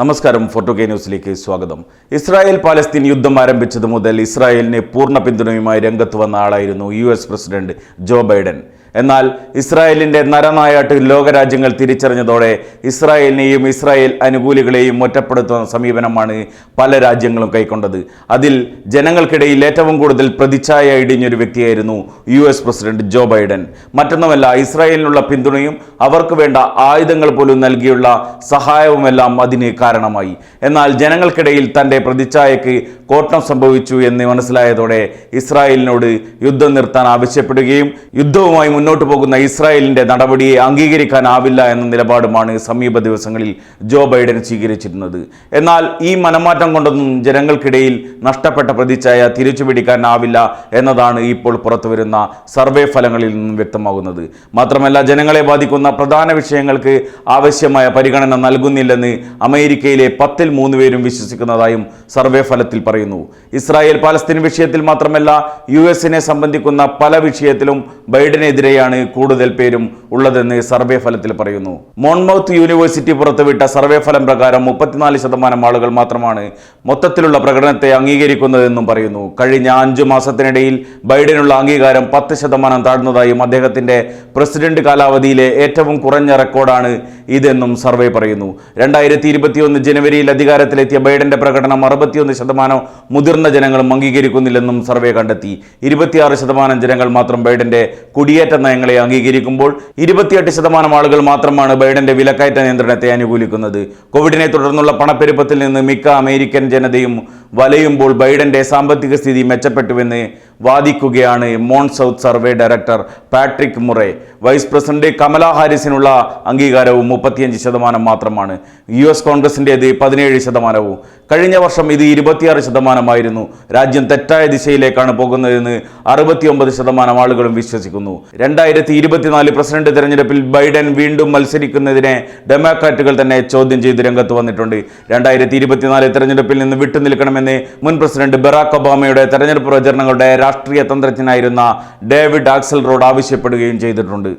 നമസ്കാരം photo K ന്യൂസിലേക്ക് സ്വാഗതം. ഇസ്രായേൽ പാലസ്തീൻ യുദ്ധം ആരംഭിച്ചത് മുതൽ ഇസ്രായേലിനെ പൂർണ പിന്തുണയുമായി രംഗത്ത് വന്ന ആളായിരുന്നു U S president Joe Biden. എന്നാൽ ഇസ്രായേലിന്റെ നരനായാട്ട് ലോകരാജ്യങ്ങൾ തിരിച്ചറിഞ്ഞതോടെ ഇസ്രായേലിനെയും ഇസ്രായേൽ അനുകൂലികളെയും ഒറ്റപ്പെടുത്തുന്ന സമീപനമാണ് പല രാജ്യങ്ങളും കൈക്കൊണ്ടത്. അതിൽ ജനങ്ങൾക്കിടയിൽ ഏറ്റവും കൂടുതൽ പ്രതിച്ഛായ ഇടിഞ്ഞൊരു വ്യക്തിയായിരുന്നു U S president Joe Biden. മറ്റൊന്നുമല്ല ഇസ്രായേലിനുള്ള പിന്തുണയും അവർക്ക് വേണ്ട ആയുധങ്ങൾ പോലും നൽകിയുള്ള സഹായവുമെല്ലാം അതിന് കാരണമായി. എന്നാൽ ജനങ്ങൾക്കിടയിൽ തന്റെ പ്രതിച്ഛായക്ക് കോട്ടം സംഭവിച്ചു എന്ന് മനസ്സിലായതോടെ ഇസ്രായേലിനോട് യുദ്ധം നിർത്താൻ ആവശ്യപ്പെടുകയും യുദ്ധവുമായി മുന്നോട്ട് പോകുന്ന ഇസ്രായേലിന്റെ നടപടിയെ അംഗീകരിക്കാനാവില്ല എന്ന നിലപാടുമാണ് സമീപ ദിവസങ്ങളിൽ ജോ ബൈഡൻ സ്വീകരിച്ചിരുന്നത്. എന്നാൽ ഈ മനമാറ്റം കൊണ്ടൊന്നും ജനങ്ങൾക്കിടയിൽ നഷ്ടപ്പെട്ട പ്രതിച്ഛായ തിരിച്ചുപിടിക്കാനാവില്ല എന്നതാണ് ഇപ്പോൾ പുറത്തുവരുന്ന സർവേ ഫലങ്ങളിൽ നിന്നും വ്യക്തമാകുന്നത്. മാത്രമല്ല ജനങ്ങളെ ബാധിക്കുന്ന പ്രധാന വിഷയങ്ങൾക്ക് ആവശ്യമായ പരിഗണന നൽകുന്നില്ലെന്ന് അമേരിക്കയിലെ പത്തിൽ മൂന്ന് പേരും വിശ്വസിക്കുന്നതായും സർവേ ഫലത്തിൽ പറയുന്നു. ഇസ്രായേൽ പാലസ്തീൻ വിഷയത്തിൽ മാത്രമല്ല യു എസിനെ സംബന്ധിക്കുന്ന പല വിഷയത്തിലും ബൈഡനെതിരെയാണ് കൂടുതൽ പേരും ഉള്ളതെന്ന് സർവേ ഫലത്തിൽ പറയുന്നു. മോൺമൗത്ത് യൂണിവേഴ്സിറ്റി പുറത്തുവിട്ട സർവേ ഫലം പ്രകാരം മുപ്പത്തിനാല് ശതമാനം ആളുകൾ മാത്രമാണ് മൊത്തത്തിലുള്ള പ്രകടനത്തെ അംഗീകരിക്കുന്നതെന്നും പറയുന്നു. കഴിഞ്ഞ അഞ്ചു മാസത്തിനിടയിൽ ബൈഡനുള്ള അംഗീകാരം പത്ത് ശതമാനം താഴ്ന്നതായും അദ്ദേഹത്തിന്റെ പ്രസിഡന്റ് കാലാവധിയിലെ ഏറ്റവും കുറഞ്ഞ റെക്കോർഡാണ് ഇതെന്നും സർവേ പറയുന്നു. രണ്ടായിരത്തി ഇരുപത്തിയൊന്ന് ജനുവരിയിൽ അധികാരത്തിലെത്തിയ ബൈഡന്റെ പ്രകടനം അറുപത്തിയൊന്ന് ശതമാനം മുതിർന്ന ജനങ്ങളും അംഗീകരിക്കുന്നില്ലെന്നും സർവേ കണ്ടെത്തി. ഇരുപത്തിയാറ് ശതമാനം ജനങ്ങൾ മാത്രം ബൈഡന്റെ കുടിയേറ്റ നയങ്ങളെ അംഗീകരിക്കുമ്പോൾ ഇരുപത്തിയെട്ട് ശതമാനം ആളുകൾ മാത്രമാണ് ബൈഡന്റെ വിലക്കയറ്റ നിയന്ത്രണത്തെ അനുകൂലിക്കുന്നത്. കോവിഡിനെ തുടർന്നുള്ള പണപ്പെരുപ്പത്തിൽ നിന്ന് മിക്ക അമേരിക്കൻ ജനതയും വലയുമ്പോൾ ബൈഡന്റെ സാമ്പത്തിക സ്ഥിതി മെച്ചപ്പെട്ടുവെന്ന് വാദിക്കുകയാണ് മോൺ south survey director Patrick Murray. Vice president Kamala ഹാരിസിനുള്ള അംഗീകാരവും മുപ്പത്തിയഞ്ച് ശതമാനം മാത്രമാണ്. യു എസ് കോൺഗ്രസിന്റേത് പതിനേഴ് ശതമാനവും. കഴിഞ്ഞ വർഷം ഇത് ഇരുപത്തിയാറ് ശതമാനമായിരുന്നു. രാജ്യം തെറ്റായ ദിശയിലേക്കാണ് പോകുന്നതെന്ന് അറുപത്തിയൊമ്പത് ശതമാനം ആളുകളും വിശ്വസിക്കുന്നു. രണ്ടായിരത്തി ഇരുപത്തിനാല് പ്രസിഡന്റ് തെരഞ്ഞെടുപ്പിൽ ബൈഡൻ വീണ്ടും മത്സരിക്കുന്നതിനെ ഡെമോക്രാറ്റുകൾ തന്നെ ചോദ്യം ചെയ്ത് രംഗത്ത് വന്നിട്ടുണ്ട്. രണ്ടായിരത്തി ഇരുപത്തിനാല് തെരഞ്ഞെടുപ്പിൽ നിന്ന് വിട്ടുനിൽക്കണമെന്ന് മുൻ പ്രസിഡന്റ് ബറാക് ഒബാമയുടെ തെരഞ്ഞെടുപ്പ് പ്രചരണങ്ങളുടെ രാഷ്ട്രീയ തന്ത്രജ്ഞനായിരുന്ന ഡേവിഡ് ആക്സൽ റോഡ് ആവശ്യപ്പെടുകയും ചെയ്തിട്ടുണ്ട്.